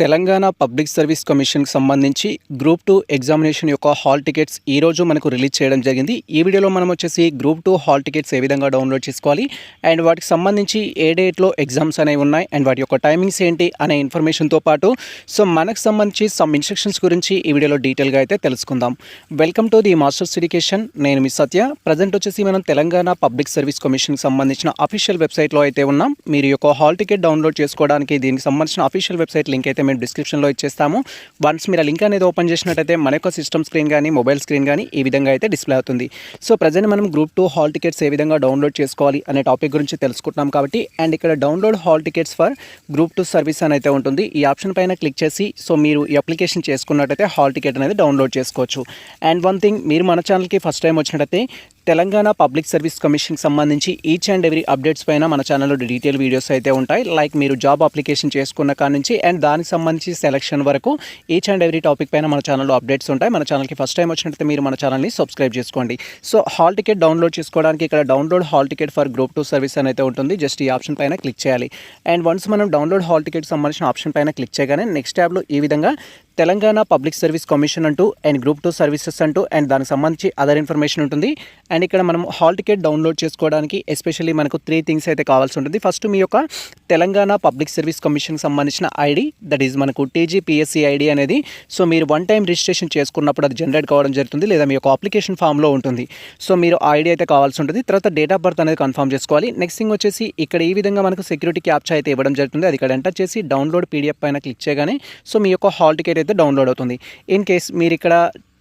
Telangana public service కమిషన్కి సంబంధించి group two examination యొక్క హాల్ టికెట్స్ ఈ రోజు మనకు రిలీజ్ చేయడం జరిగింది. ఈ వీడియోలో మనం వచ్చేసి గ్రూప్ టూ హాల్ టికెట్స్ ఏ విధంగా డౌన్లోడ్ చేసుకోవాలి అండ్ వాటికి సంబంధించి ఏ డేట్లో ఎగ్జామ్స్ అనేవి ఉన్నాయి అండ్ వాటి యొక్క టైమింగ్స్ ఏంటి అనే ఇన్ఫర్మేషన్తో పాటు సో మనకు సంబంధించి సమ్ ఇన్స్ట్రక్షన్స్ గురించి ఈ వీడియోలో డీటెయిల్గా అయితే తెలుసుకుందాం. Welcome to the masters education. నేను మీ సత్య. ప్రజెంట్ వచ్చేసి మనం తెలంగాణ పబ్లిక్ సర్వీస్ కమిషన్కి సంబంధించిన అఫీషియల్ వెబ్సైట్లో అయితే ఉన్నాం. మీరు యొక్క హాల్ టికెట్ డౌన్లోడ్ చేసుకోవడానికి దీనికి సంబంధించిన అఫీషియల్ వెబ్సైట్ లింక్ అయితే మేము డిస్క్రిప్షన్లో ఇచ్చేస్తాము. వన్స్ మీరు ఆ లింక్ అనేది ఓపెన్ చేసినట్టయితే మన యొక్క సిస్టమ్ స్క్రీన్ కానీ మొబైల్ స్క్రీన్ కానీ ఈ విధంగా అయితే డిస్ప్లే అవుతుంది. సో ప్రజెంట్ మనం గ్రూప్ టూ హాల్ టికెట్స్ ఏ విధంగా డౌన్లోడ్ చేసుకోవాలి అనే టాపిక్ గురించి తెలుసుకుంటున్నాం కాబట్టి అండ్ ఇక్కడ download hall tickets for group two service అని అయితే ఉంటుంది. ఈ ఆప్షన్ పైన క్లిక్ చేసి సో మీరు ఈ అప్లికేషన్ చేసుకున్నట్టయితే హాల్ టికెట్ అనేది డౌన్లోడ్ చేసుకోవచ్చు. అండ్ వన్ థింగ్ మీరు మన ఛానల్కి ఫస్ట్ టైం వచ్చినట్టయితే తెలంగాణ పబ్లిక్ సర్వీస్ కమిషన్కి సంబంధించి ఈచ్ అండ్ ఎవ్రీ అప్డేట్స్ పైన మన ఛానల్లో డీటెయిల్ వీడియోస్ అయితే ఉంటాయి. లైక్ మీరు జాబ్ అప్లికేషన్ చేసుకున్న కాడ నుంచి అండ్ దానికి సంబంధించి సెలక్షన్ వరకు ఈచ్ అండ్ ఎవ్రీ టాపిక్ పైన మన ఛానల్లో అప్డేట్స్ ఉంటాయి. మన ఛానల్కి ఫస్ట్ టైం వచ్చినట్లయితే మీరు మన ఛానల్ని సబ్స్క్రైబ్ చేసుకోండి. సో హాల్ టికెట్ డౌన్లోడ్ చేసుకోవడానికి ఇక్కడ download hall ticket for group two service అని అయితే ఉంటుంది. జస్ట్ ఈ ఆప్షన్ పైన క్లిక్ చేయాలి. అండ్ వన్స్ మనం డౌన్లోడ్ హాల్ టికెట్ సంబంధించిన ఆప్షన్ పైన క్లిక్ చేయగానే నెక్స్ట్ ట్యాబ్లో ఈ విధంగా తెలంగాణ పబ్లిక్ సర్వీస్ కమిషన్ అంటూ అండ్ గ్రూప్ టూ సర్వీసెస్ అంటూ అండ్ దానికి సంబంధించి అదర్ ఇన్ఫర్మేషన్ ఉంటుంది. అండ్ ఇక్కడ మనం హాల్ టికెట్ డౌన్లోడ్ చేసుకోవడానికి ఎస్పెషల్లీ మనకు త్రీ థింగ్స్ అయితే కావాల్సి ఉంటుంది. ఫస్ట్ మీ యొక్క తెలంగాణ పబ్లిక్ సర్వీస్ కమిషన్కి సంబంధించిన ఐడి దట్ ఈజ్ మనకు టీజీపీఎస్సీ ఐడి అనేది. సో మీరు వన్ టైం రిజిస్ట్రేషన్ చేసుకున్నప్పుడు అది జనరేట్ కావడం జరుగుతుంది. లేదా మీ యొక్క అప్లికేషన్ ఫామ్లో ఉంటుంది. సో మీరు ఆ ఐడి అయితే కావాల్సి ఉంటుంది. తర్వాత డేట్ ఆఫ్ బర్త్ అనేది కన్ఫర్మ్ చేసుకోవాలి. నెక్స్ట్ థింగ్ వచ్చేసి ఇక్కడ ఈ విధంగా మనకు సెక్యూరిటీ క్యాప్చా అయితే ఇవ్వడం జరుగుతుంది. అది ఇక్కడ ఎంటర్ చేసి డౌన్లోడ్ పీడిఎఫ్ పైన క్లిక్ చేయగానే. సో మీ యొక్క హాల్ టికెట్ అయితే డౌన్లోడ్ అవుతుంది. ఇన్ కేస్ మీరు ఇక్కడ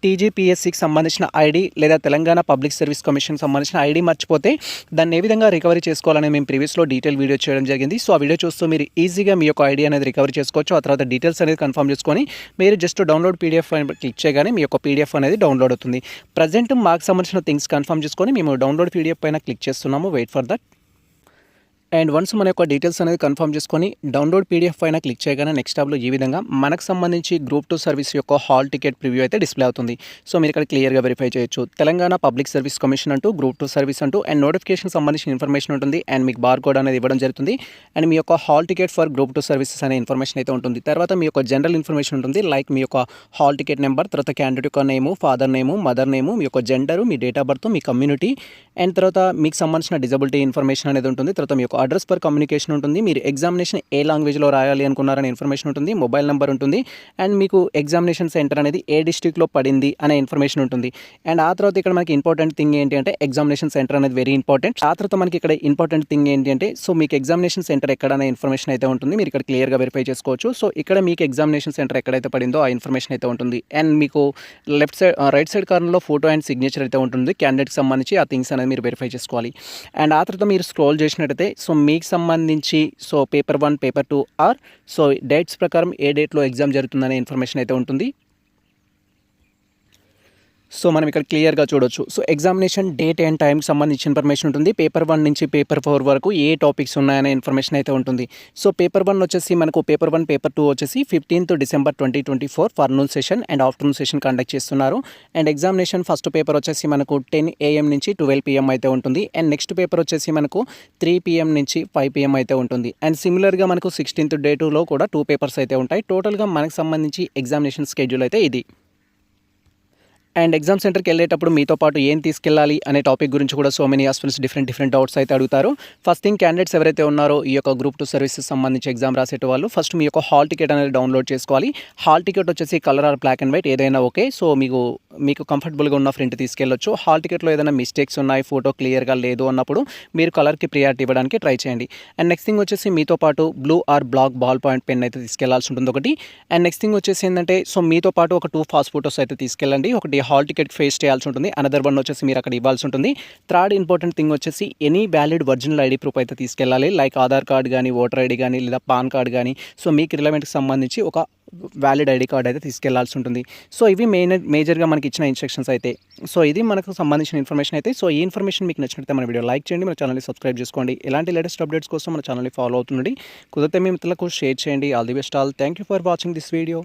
టీజీపీఎస్సికి సంబంధించిన ఐడి లేదా తెలంగాణ పబ్లిక్ సర్వీస్ కమిషన్ సంబంధించిన ఐడి మర్చిపోతే దాన్ని ఏ విధంగా రికవరీ చేసుకోవాలని మేము ప్రీవియస్లో డీటెయిల్ వీడియో చేయడం జరిగింది. సో ఆ వీడియో చూస్తూ మీరు ఈజీగా మీ యొక్క ఐడి అనేది రికవరీ చేసుకోవచ్చు. ఆ తర్వాత డీటెయిల్స్ అనేది కన్ఫర్మ్ చేసుకొని మీరు జస్ట్ డౌన్లోడ్ పీడిఎఫ్ క్లిక్ చేయగానే మీ యొక్క పీడిఎఫ్ అనేది డౌన్లోడ్ అవుతుంది. ప్రజెంట్ మాకు సంబంధించిన థింగ్స్ కన్ఫర్మ్ చేసుకొని మేము డౌన్లోడ్ పీడిఎఫ్ పైన క్లిక్ చేస్తున్నాము. Wait for that and once మన యొక్క డీటెయిల్స్ అనేది కన్ఫర్మ్ చేసుకొని డౌన్లోడ్ పీడిఎఫ్ పైన క్లిక్ చేయగానే నెక్స్ట్ టాబ్లో ఈ విధంగా మనకు సంబంధించి గ్రూప్ టూ సర్వీస్ యొక్క హాల్ టికెట్ ప్రివ్యూ అయితే డిస్ప్లే అవుతుంది. సో మీరు ఇక్కడ క్లియర్గా వెరిఫై చేయొచ్చు. తెలంగాణ పబ్లిక్ సర్వీస్ కమిషన్ అంటూ గ్రూప్ టూ సర్వీస్ అంటూ అండ్ నోటిఫికేషన్ సంబంధించిన ఇన్ఫర్మేషన్ ఉంటుంది. అండ్ మీకు బార్ కోడ్ అనేది ఇవ్వడం జరుగుతుంది. అండ్ మీ యొక్క hall ticket for group two services అనే ఇన్ఫర్మేషన్ అయితే ఉంటుంది. తర్వాత మీ యొక్క జనరల్ ఇన్ఫర్మేషన్ ఉంటుంది. లైక్ మీ యొక్క హాల్ టికెట్ నెంబర్ తర్వాత క్యాండిడేట్ యొక్క name father name mother name మీ యొక్క జెండరు మీ డేట్ ఆఫ్ బర్త్ మీ కమ్యూనిటీ అండ్ తర్వాత మీకు సంబంధించిన డిజబిలిటీ ఇన్ఫర్మేషన్ అనేది ఉంటుంది. తర్వాత మీ యొక్క అడ్రస్ పర్ కమ్యూనికేషన్ ఉంటుంది. మీరు ఎగ్జామినేషన్ ఏ లాంగ్వేజ్లో రాయాలి అనుకున్నారనే ఇన్ఫర్మేషన్ ఉంటుంది. మొబైల్ నెంబర్ ఉంటుంది. అండ్ మీకు ఎగ్జామినేషన్ సెంటర్ అనేది ఏ డిస్ట్రిక్ట్లో పడింది అనే ఇన్ఫర్మేషన్ ఉంటుంది. అండ్ ఆ తర్వాత ఇక్కడ మనకి ఇంపార్టెంట్ థింగ్ ఏంటి అంటే ఎగ్జామినేషన్ సెంటర్ అనేది వెరీ ఇంపార్టెంట్. ఆ తర్వాత మనకి ఇక్కడ ఇంపార్టెంట్ థింగ్ ఏంటి అంటే సో మీకు ఎగ్జామినేషన్ సెంటర్ ఎక్కడ అనే ఇన్ఫర్మేషన్ అయితే ఉంటుంది. మీరు ఇక్కడ క్లియర్గా వెరిఫై చేసుకోవచ్చు. సో ఇక్కడ మీకు ఎగ్జామినేషన్ సెంటర్ ఎక్కడైతే పడిందో ఆ ఇన్ఫర్మేషన్ అయితే ఉంటుంది. అండ్ మీకు లెఫ్ట్ సైడ్ రైట్ సైడ్ కార్నర్లో ఫోటో అండ్ సిగ్నేచర్ అయితే ఉంటుంది. క్యాండిడేట్కి సంబంధించి ఆ థింగ్స్ అనేది మీరు వెరిఫై చేసుకోవాలి. అండ్ ఆ తర్వాత మీరు స్క్రోల్ చేసినట్టయితే సో మీకు సంబంధించి so paper one paper two or so dates ప్రకారం ఏ డేట్లో ఎగ్జామ్ జరుగుతుందనే ఇన్ఫర్మేషన్ అయితే ఉంటుంది. సో మనం ఇక్కడ క్లియర్గా చూడొచ్చు. సో ఎగ్జామినేషన్ డేట్ అండ్ టైంకి సంబంధించిన ఇన్ఫర్మేషన్ ఉంటుంది. పేపర్ వన్ నుంచి పేపర్ ఫోర్ వరకు ఏ టాపిక్స్ ఉన్నాయనే ఇన్ఫర్మేషన్ అయితే ఉంటుంది. సో పేపర్ వన్ వచ్చేసి మనకు పేపర్ వన్ పేపర్ టూ వచ్చేసి fifteenth December twenty twenty four forenoon session and afternoon session conduct చేస్తున్నారు. అండ్ ఎగ్జామినేషన్ ఫస్ట్ పేపర్ వచ్చేసి మనకు టెన్ ఏఎం నుంచి ట్వెల్వ్ పిఎం అయితే ఉంటుంది. అండ్ నెక్స్ట్ పేపర్ వచ్చేసి మనకు త్రీ పిఎం నుంచి ఫైవ్ పిఎం అయితే ఉంటుంది. అండ్ సిమిలర్గా మనకు సిక్స్టీన్త్ డే టూలో కూడా టూ పేపర్స్ అయితే ఉంటాయి. టోటల్గా మనకు సంబంధించి ఎగ్జామినేషన్ స్కెడ్యూల్ అయితే ఇది. అండ్ ఎగ్జామ్ సెంటర్కి వెళ్ళేటప్పుడు మీతో పాటు ఏం తీసుకెళ్ళాలి అనే టాపిక్ గురించి కూడా so many aspirants different different doubts అయితే అడుగుతారు. ఫస్ట్ థింగ్ క్యాండిడేట్స్ ఎవరైతే ఉన్నారో ఈ యొక్క గ్రూప్ టూ సర్వీసెస్ సంబంధించి ఎగ్జామ్ రాసేట వాళ్ళు ఫస్ట్ మీ యొక్క హాల్ టికెట్ అనేది డౌన్లోడ్ చేసుకోవాలి. హాల్ టికెట్ వచ్చేసి colour or black and white ఏదైనా ఓకే సో మీకు మీకు కంఫర్టబుల్గా ఉన్న ప్రింట్ తీసుకెళ్ళొచ్చు. హాల్ టికెట్లో ఏదైనా మిస్టేక్స్ ఉన్నాయి ఫోటో క్లియర్గా లేదు అన్నప్పుడు మీరు కలర్కి ప్రియారిటీ ఇవ్వడానికి ట్రై చేయండి. అండ్ నెక్స్ట్ థింగ్ వచ్చేసి మీతో పాటు blue or black ball point pen అయితే తీసుకెళ్ళాల్సి ఉంటుంది ఒకటి. అండ్ నెక్స్ట్ థింగ్ వచ్చేసి ఏంటంటే సో మీతో పాటు ఒక టూ ఫాస్ట్ ఫోటోస్ అయితే తీసుకెళ్ళండి. ఒకటి హాల్ టికెట్ ఫేస్ చేయాల్సి ఉంటుంది. అనదర్ వన్ వచ్చేసి మీరు అక్కడ ఇవ్వాల్సి ఉంటుంది. థర్డ్ ఇంపార్టెంట్ థింగ్ వచ్చేసి any valid original ID proof అయితే తీసుకెళ్ళాలి. లైక్ ఆధార్ కార్డ్ కానీ ఓటర్ ఐడి కానీ లేదా పాన్ కార్డ్ కానీ సో మీకు రిలవెంట్కి సంబంధించి ఒక వ్యాలిడ్ ఐడి కార్డ్ అయితే తీసుకెళ్ళాల్సి ఉంటుంది. సో ఇవి మెయిన్ మేజర్గా మనకి ఇచ్చిన ఇన్స్ట్రక్షన్స్ అయితే. సో ఇది మనకు సంబంధించిన ఇన్ఫర్మేషన్ అయితే. సో ఈ ఇన్ఫర్మేషన్ మీకు నచ్చినట్లయితే మన వీడియో లైక్ చేయండి మన ఛానల్ని సబ్స్క్రైబ్ చేసుకోండి. ఇలాంటి లేటెస్ట్ అప్డేట్స్ కోసం మన ఛానల్ని ఫాలో అవుతుండండి. కుదిరితే మీ మిత్రులకు షేర్ చేయండి. All the best all thank you for watching this video